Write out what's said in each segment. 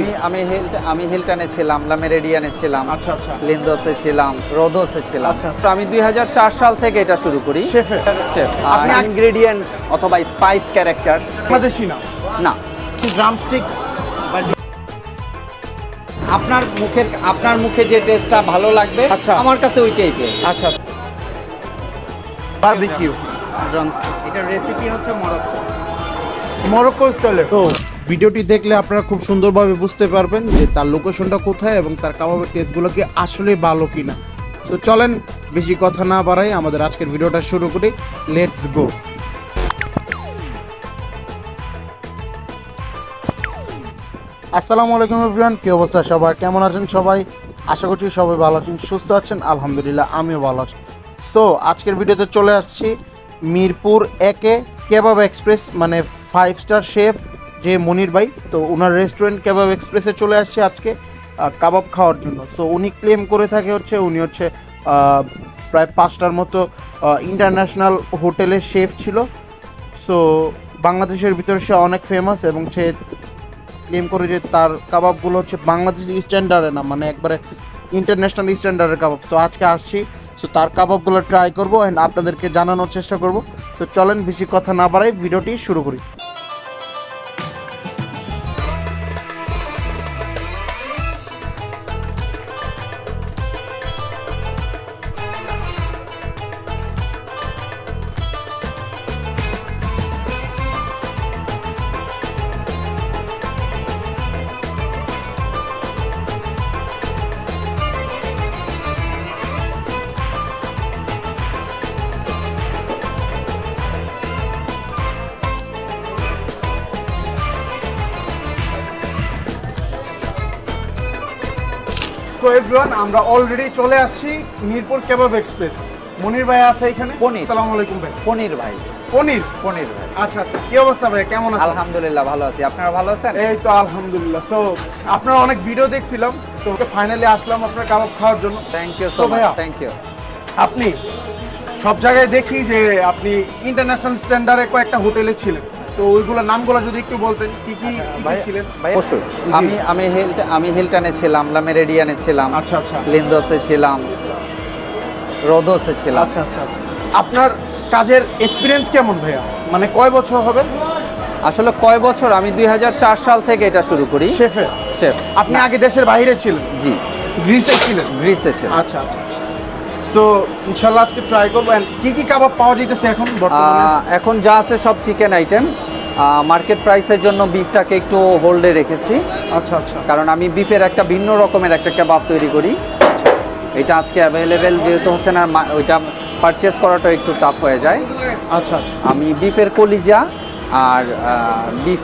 আমি- আমি হিল আমি হিলটনে ছিলাম লামেরেডিয়ানে ছিলাম আচ্ছা আচ্ছা। লিন্দোসে ছিলাম রোদোসে ছিলাম। আচ্ছা। তো আমি দুই হাজার চার সাল থেকে এটা শুরু করি। শেফ আপনি ইনগ্রেডিয়েন্ট অথবা স্পাইস ক্যারেক্টার বাংলাদেশি না? না। ড্রামস্টিক আপনার মুখের আপনার মুখে যে টেস্টটা ভালো লাগবে আচ্ছা। আমার কাছে ওইটাই টেস্ট আচ্ছা বারবিকিউ এটার রেসিপি হচ্ছে মরক্কো মরক্কো স্টাইলে তো ভিডিওটি দেখলে আপনারা খুব সুন্দরভাবে বুঝতে পারবেন যে তার লোকেশনটা কোথায় এবং তার কাবাবের টেস্টগুলো কি আসলে ভালো কি না সো চলেন বেশি কথা না বাড়াই, আমাদের আজকের ভিডিওটা শুরু করি। লেটস গো আসসালামু আলাইকুম এভরিওয়ান কি অবস্থা সবার? কেমন আছেন সবাই? আশা করছি সবাই ভালো আছেন, সুস্থ আছেন, আলহামদুলিল্লাহ আমিও ভালো আছি। সো আজকের ভিডিওতে চলে আসছি মিরপুর একে কেবাব এক্সপ্রেস মানে ফাইভ স্টার শেফ যে মনির ভাই, তো ওনার রেস্টুরেন্ট কেবাব এক্সপ্রেসে চলে আসছে আজকে কাবাব খাওয়ার জন্য। সো উনি ক্লেম করে থাকে হচ্ছে, উনি হচ্ছে প্রায় পাঁচটার মতো ইন্টারন্যাশনাল হোটেলের শেফ ছিল। সো বাংলাদেশের ভিতরে সে অনেক ফেমাস এবং সে ক্লেম করে যে তার কাবাবগুলো হচ্ছে বাংলাদেশি স্ট্যান্ডার্ডে না মানে একবারে ইন্টারন্যাশনাল স্ট্যান্ডার্ডের কাবাব। সো আজকে আসছি। সো তার কাবাবগুলো ট্রাই করব অ্যান্ড আপনাদেরকে জানানোর চেষ্টা করব। সো চলেন, বেশি কথা না বাড়াই, ভিডিওটি শুরু করি। সো এভরিওয়ান আমরা অলরেডি চলে আসছি মিরপুর কেবাব এক্সপ্রেস মনির ভাই আছে এখানে? পনির। আসসালামু আলাইকুম ভাই। পনির ভাই। পনির? পনির ভাই। আচ্ছা আচ্ছা। কি অবস্থা ভাই? কেমন আছেন? আলহামদুলিল্লাহ ভালো আছি। আপনারা ভালো আছেন? এই তো আলহামদুলিল্লাহ। সো আপনার অনেক ভিডিও দেখছিলাম। তো ফাইনালি আসলাম আপনার কাবাব খাওয়ার জন্য। Thank you so much. Thank you আপনি সব জায়গায় দেখি যে আপনি ইন্টারন্যাশনাল স্ট্যান্ডার্ডে কয়েকটা হোটেলে ছিলেন। তো ওইগুলোর নামগুলো যদি একটু বলতেন কি কি কি ছিলেন? অবশ্যই। আমি আমি হিল আমি হিলটনে ছিলাম লামেরেডিয়ানে ছিলাম আচ্ছা আচ্ছা। লিন্দোসে ছিলাম রোদোসে ছিলাম। আচ্ছা আচ্ছা আচ্ছা। আপনার কাজের এক্সপিরিয়েন্স কেমন ভাইয়া? মানে কয় বছর হবে? আসলে কয় বছর? আমি দু হাজার চার সাল থেকে এটা শুরু করি। শেফে? শেফ। আপনি আগে দেশের বাইরে ছিলেন? জি। গ্রিসে ছিলেন? গ্রিসে ছিলাম। আচ্ছা আচ্ছা সো ইনশাল্লাহ আজকে ট্রাই করব। কি কি কাবাব পাওয়া যাইতেছে এখন এখন যা আছে সব চিকেন আইটেম মার্কেট প্রাইসের জন্য বিফটাকে একটু হোল্ডে রেখেছি। আচ্ছা আচ্ছা। কারণ আমি বিফের একটা ভিন্ন রকমের একটা কাবাব তৈরি করি। এটা আজকে অ্যাভেলেবেল যেহেতু হচ্ছে না ওইটা পারচেস করাটা একটু টাফ হয়ে যায়। আচ্ছা আচ্ছা। আমি বিফের কলিজা আর বিফ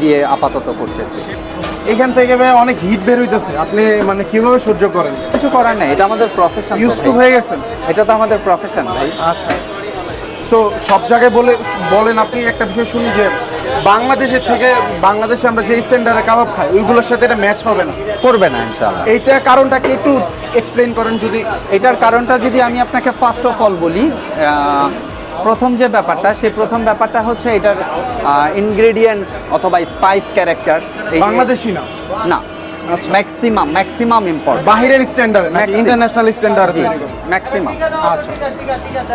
দিয়ে আপাতত করতেছি। এখান থেকে ভাই অনেক হিট বের হইতেছে। আপনি মানে কীভাবে সহ্য করেন? কিছু করার নাই এটা আমাদের প্রফেশন ইউজ টু হয়ে গেছেন এটা তো আমাদের প্রফেশন ভাই। আচ্ছা। সো সব জায়গায় বলে বলেন আপনি একটা বিষয় শুনি যে বাংলাদেশের থেকে বাংলাদেশে আমরা যে স্ট্যান্ডার্ডে কাবাব খাই ওইগুলোর সাথে এটা ম্যাচ হবে না। করবে না ইনশাআল্লাহ। এইটা কারণটাকে একটু এক্সপ্লেন করেন যদি? এটার কারণটা যদি আমি আপনাকে ফার্স্ট অফ অল বলি প্রথম যে ব্যাপারটা সেই প্রথম ব্যাপারটা হচ্ছে এটার ইনগ্রেডিয়েন্ট অথবা স্পাইস ক্যারেক্টার বাংলাদেশি না। না। ম্যাক্সিমাম ম্যাক্সিমাম ইম্পর্ট বাহিরের স্ট্যান্ডার্ড নাকি ইন্টারন্যাশনাল স্ট্যান্ডার্ড ম্যাক্সিমাম আচ্ছা।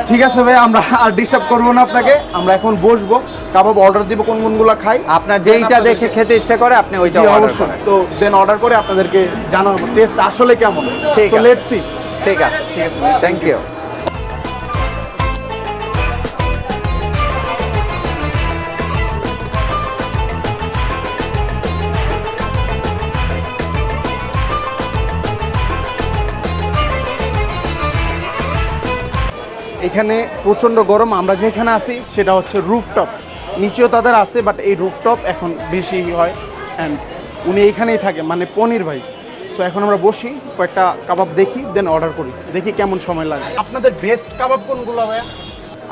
ঠিক আছে ভাই আমরা আর ডিস্টার্ব করব না আপনাকে। আমরা এখন বসবো। কাবাব অর্ডার দিব কোন কোনগুলো খাই। আপনার যেইটা দেখে খেতে ইচ্ছে করে আপনি ওইটা অবশ্যই। তো দেন অর্ডার করে আপনাদেরকে জানাব। টেস্ট আসলে কেমন? ঠিক আছে। লেটস সি ঠিক আছে ঠিক আছে। থ্যাংক ইউ এখানে প্রচণ্ড গরম আমরা যেখানে আছি সেটা হচ্ছে রুফটপ নিচেও তাদের আছে বাট এই রুফটপ এখন বেশি হয়। অ্যান্ড উনি এইখানেই থাকে মানে পনির ভাই। সো এখন আমরা বসি কয়েকটা কাবাব দেখি দেন অর্ডার করি। দেখি কেমন সময় লাগে। আপনাদের বেস্ট কাবাব কোনগুলো ভাইয়া?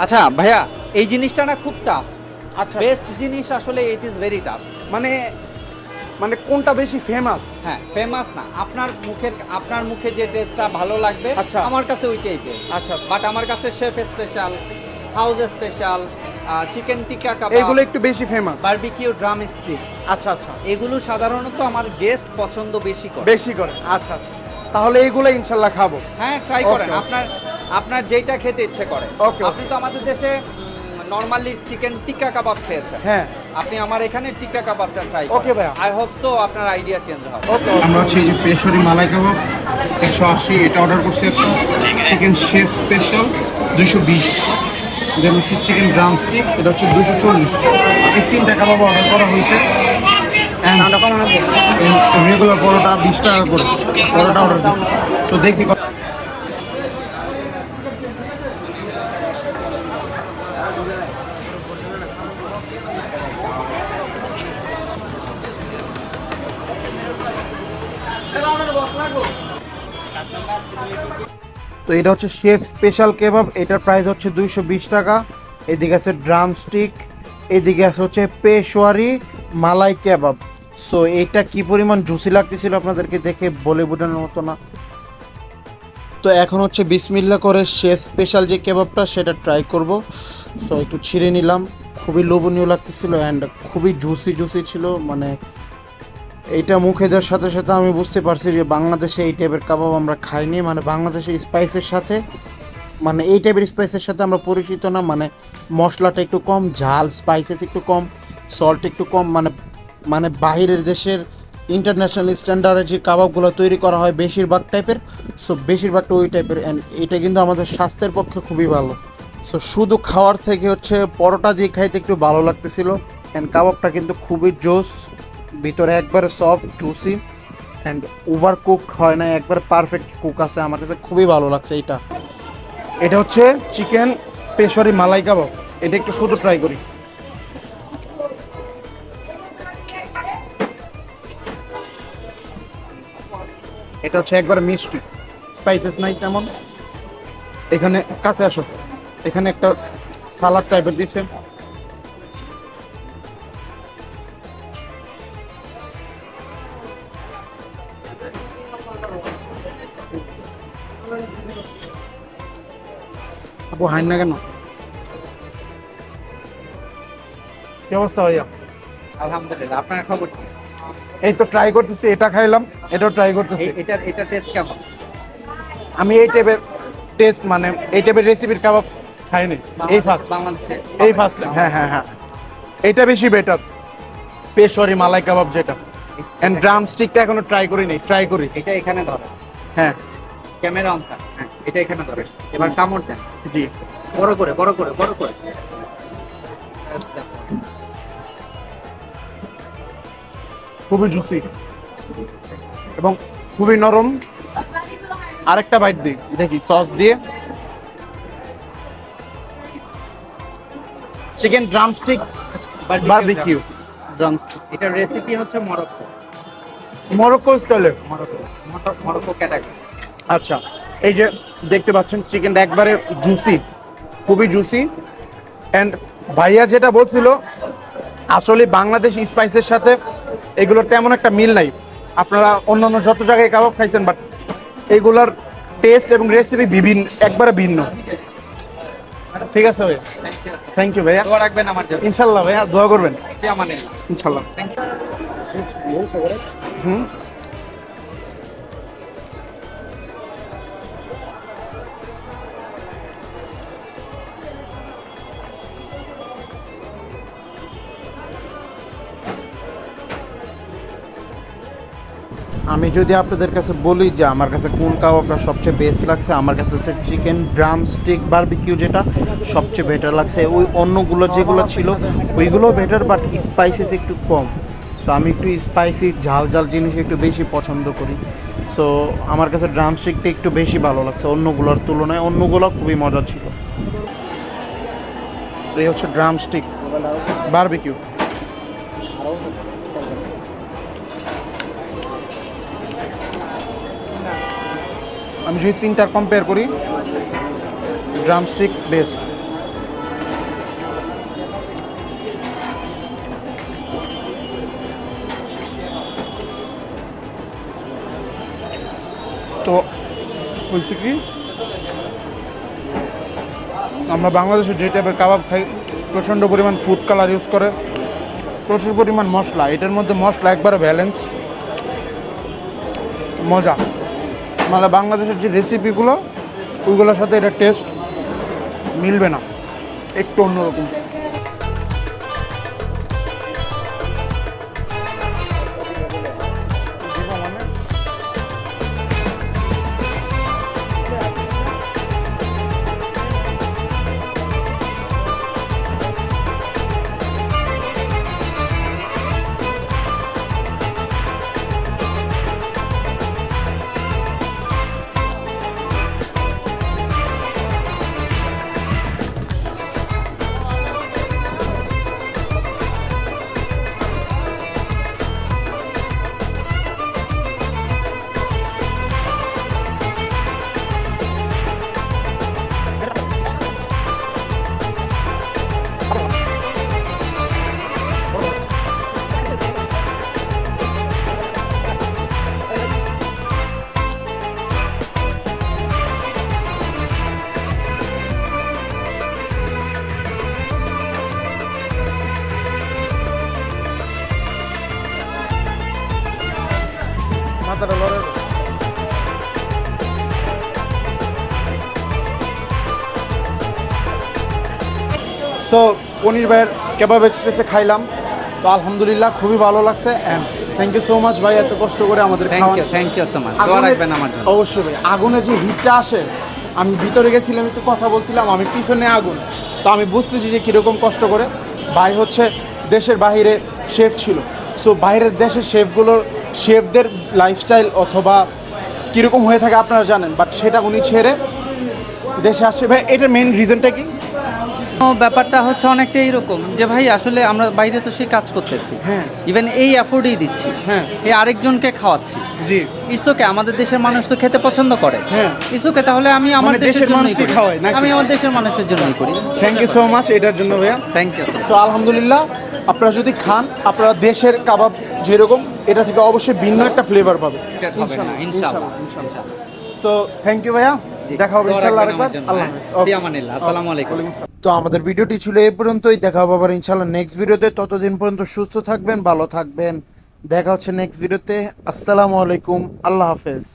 আচ্ছা ভাইয়া এই জিনিসটা না খুব টাফ আচ্ছা। বেস্ট জিনিস আসলে ইট ইজ ভেরি টাফ মানে মানে কোনটা বেশি ফেমাস হ্যাঁ ফেমাস না। আপনার মুখের আপনার মুখে যে টেস্টটা ভালো লাগবে আচ্ছা। আমার কাছে ওইটাই বেস্ট আচ্ছা আচ্ছা। বাট আমার কাছে chef special house special chicken tikka kebab এগুলো একটু বেশি ফেমাস বারবিকিউ ড্রাম স্টিক আচ্ছা আচ্ছা। এগুলো সাধারণত আমার গেস্ট পছন্দ বেশি করে। বেশি করে। আচ্ছা আচ্ছা। তাহলে এইগুলো ইনশাল্লাহ খাব। হ্যাঁ ট্রাই করেন। আপনার আপনার যেটা খেতে ইচ্ছে করে। আপনি তো আমাদের দেশে নরমালি চিকেন টিক্কা কাবাব খেয়েছেন। হ্যাঁ। আপনি আমার এখানে টিক্কা কাবাবটা ট্রাই Okay, ভাইয়া। আই হোপ সো আপনার আইডিয়া চেঞ্জ হবে। ওকে আমরা হচ্ছে এই যে পেশরি মালাই কাবাব একশো আশি এটা অর্ডার করছি একটা। চিকেন শেফ স্পেশাল দুইশো বিশ। দেন হচ্ছে চিকেন ড্রাম স্টিক এটা হচ্ছে দুশো চল্লিশ। এই তিনটা কাবাব অর্ডার করা হয়েছে। রেগুলার পরোটা বিশ টাকা করে। পরোটা অর্ডার দিচ্ছি। তো দেখি তো এটা হচ্ছে শেফ স্পেশাল কেবাব, এটার প্রাইস হচ্ছে দুইশো বিশ টাকা। এদিকে আছে ড্রাম স্টিক এদিকে আছে হচ্ছে পেশোয়ারি মালাই কেবাব। সো এটা কি পরিমাণ জুসি লাগতেছিল আপনাদেরকে দেখে বলে বোঝানোর মতো না। তো এখন হচ্ছে বিসমিল্লা করে শেফ স্পেশাল যে কেবাবটা, সেটা ট্রাই করব। সো একটু ছিঁড়ে নিলাম। খুবই লোভনীয় লাগতেছিল অ্যান্ড খুবই জুসি জুসি ছিল। মানে এইটা মুখে দেওয়ার সাথে সাথে আমি বুঝতে পারছি যে বাংলাদেশে এই টাইপের কাবাব আমরা খাইনি। মানে বাংলাদেশের স্পাইসের সাথে মানে এই টাইপের স্পাইসের সাথে আমরা পরিচিত না। মানে মশলাটা একটু কম, ঝাল স্পাইসেস একটু কম সল্ট একটু কম। মানে মানে বাহিরের দেশের ইন্টারন্যাশনাল স্ট্যান্ডার্ডে যে কাবাবগুলো তৈরি করা হয় বেশিরভাগ টাইপের সো বেশিরভাগটা ওই টাইপের অ্যান্ড এটা কিন্তু আমাদের স্বাস্থ্যের পক্ষে খুবই ভালো। সো শুধু খাওয়ার থেকে হচ্ছে পরোটা দিয়ে খাইতে একটু ভালো লাগতেছিল। অ্যান্ড কাবাবটা কিন্তু খুবই জোস। ভিতরে একবারে soft juicy and over cook হয় না একবার পারফেক্ট কুক আছে। আমার কাছে খুবই ভালো লাগছে এটা এটা হচ্ছে চিকেন পেশরি মালাই কাবাব। এটা একটু শুধু ট্রাই করি। এটা হচ্ছে একবার মিষ্টি। স্পাইসেস নাই তেমন। এখানে কাছে আসো। এখানে একটা সালাদ টাইপের দিছে। আপু হাইন না কেন কি অবস্থা ভাইয়া? আলহামদুলিল্লাহ আপনার খবর কি? এই তো ট্রাই করতেছি এটা খাইলাম এটাও ট্রাই করতেছি। এটার এটা টেস্ট কেমন? আমি এই টাইপের টেস্ট মানে এই টাইপের রেসিপির কাবাব খাইনি। এই ফার্স্ট বাংলাদেশে এই ফার্স্ট হ্যাঁ হ্যাঁ হ্যাঁ। এটা বেশি বেটার পেশরি মালাই কাবাব যেটা। এন্ড ড্রামস্টিকটা এখনও ট্রাই করিনি ট্রাই করি। এটা এখানে ধরে। হ্যাঁ। ক্যামেরা অন থাক হ্যাঁ এটা এখানে ধরে। এবার কামড় দেন। জি। বড় করে বড় করে বড় করে। খুবই জুসি এবং খুবই নরম। আরেকটা বাইট দিই। দেখি সস দিয়ে? Chicken drumstick barbecue drumstick এটার রেসিপি হচ্ছে মরক্কো মরক্কো স্টাইলে মরক্কো মরক্কো- মরক্কো ক্যাটাগরি আচ্ছা এই যে দেখতে পাচ্ছেন চিকেনটা একবারে জুসি খুবই জুসি অ্যান্ড ভাইয়া যেটা বলছিল আসলে বাংলাদেশ স্পাইসের সাথে এগুলোর তেমন একটা মিল নাই। আপনারা অন্যান্য যত জায়গায় কাবাব খাইছেন বাট এইগুলোর টেস্ট এবং রেসিপি বিভিন্ন একবারে ভিন্ন। ঠিক আছে ভাইয়া? থ্যাংক ইউ ভাইয়া। দোয়া রাখবেন আমার জন্য। ইনশাল্লাহ ভাইয়া দোয়া করবেন। নেই ইনশাল্লাহ। হুম? আমি যদি আপনাদের কাছে বলি যে আমার কাছে কোন কাবাবটা সবচেয়ে বেস্ট লাগছে, আমার কাছে হচ্ছে চিকেন ড্রাম স্টিক বারবিকিউ যেটা সবচেয়ে বেটার লাগছে। ওই অন্যগুলো যেগুলো ছিল ওইগুলো বেটার বাট স্পাইসেস একটু কম। সো আমি একটু স্পাইসি ঝাল ঝাল জিনিস একটু বেশি পছন্দ করি। সো আমার কাছে ড্রাম স্টিকটা একটু বেশি ভালো লাগছে অন্যগুলোর তুলনায়। অন্যগুলো খুবই মজা ছিল। এই হচ্ছে ড্রাম স্টিক বারবিকিউ আমি যদি তিনটার কম্পেয়ার করি ড্রাম স্টিক বেস্ট তো, বলছি কি, আমরা বাংলাদেশে যে টাইপের কাবাব খাই, প্রচণ্ড পরিমাণ ফুড কালার ইউজ করে, প্রচুর পরিমাণ মশলা, এটার মধ্যে মশলা একবারে ব্যালেন্স মজা। মানে বাংলাদেশের যে রেসিপিগুলো ওইগুলোর সাথে এটা টেস্ট মিলবে না। একটু অন্যরকম। সো পনির ভাইয়ের কেবাব এক্সপ্রেসে খাইলাম। তো আলহামদুলিল্লাহ খুবই ভালো লাগছে and thank you so much ভাই এত কষ্ট করে আমাদের thank you thank you so much দোয়া রাখবেন আমার জন্য। অবশ্যই ভাই আগুনের যে হিটটা আসে আমি ভিতরে গেছিলাম একটু কথা বলছিলাম আমি পিছনে আগুন। তো আমি বুঝতেছি যে কীরকম কষ্ট করে। ভাই হচ্ছে দেশের বাইরে শেফ ছিল। সো বাইরের দেশের শেফগুলোর শেফদের লাইফস্টাইল অথবা কীরকম হয়ে থাকে আপনারা জানেন বাট সেটা উনি ছেড়ে দেশে আসে। ভাই এটার মেন রিজনটা কি? ব্যাপারটা হচ্ছে অনেকটা এইরকম যে ভাই আসলে আমরা বাইরে তো সেই কাজ করতেছি। হ্যাঁ। ইভেন এই অ্যাফোর্ডই দিচ্ছি। হ্যাঁ। এই আরেকজনকে খাওয়াচ্ছি। ইসোকে আমাদের দেশের মানুষ তো খেতে পছন্দ করে। হ্যাঁ। ইসোকে তাহলে আমি আমার মানে দেশের মানুষকে খাওয়াই? আমি আমার দেশের মানুষের জন্যই করি। থ্যাংক ইউ সো মাচ এটার জন্য ভাইয়া। থ্যাংক ইউ সো আলহামদুলিল্লাহ আপনারা যদি খান আপনারা দেশের কাবাব যেরকম এটা থেকে অবশ্যই ভিন্ন একটা ফ্লেভার পাবে ইনশাআল্লাহ ইনশাআল্লাহ ইনশাআল্লাহ সো থ্যাংক ইউ ভাইয়া। দেখা হবে ইনশাআল্লাহ আরেকবার। আল্লাহ হাফেজ? ফি আমানিল্লাহ আসসালামু আলাইকুম। তো আমাদের ভিডিওটি ছিল এই পর্যন্তই। দেখা হবে আবার ইনশাল্লাহ নেক্সট ভিডিওতে। ততদিন পর্যন্ত সুস্থ থাকবেন ভালো থাকবেন। দেখা হচ্ছে নেক্সট ভিডিওতে। আসসালামু আলাইকুম। আল্লাহ হাফেজ।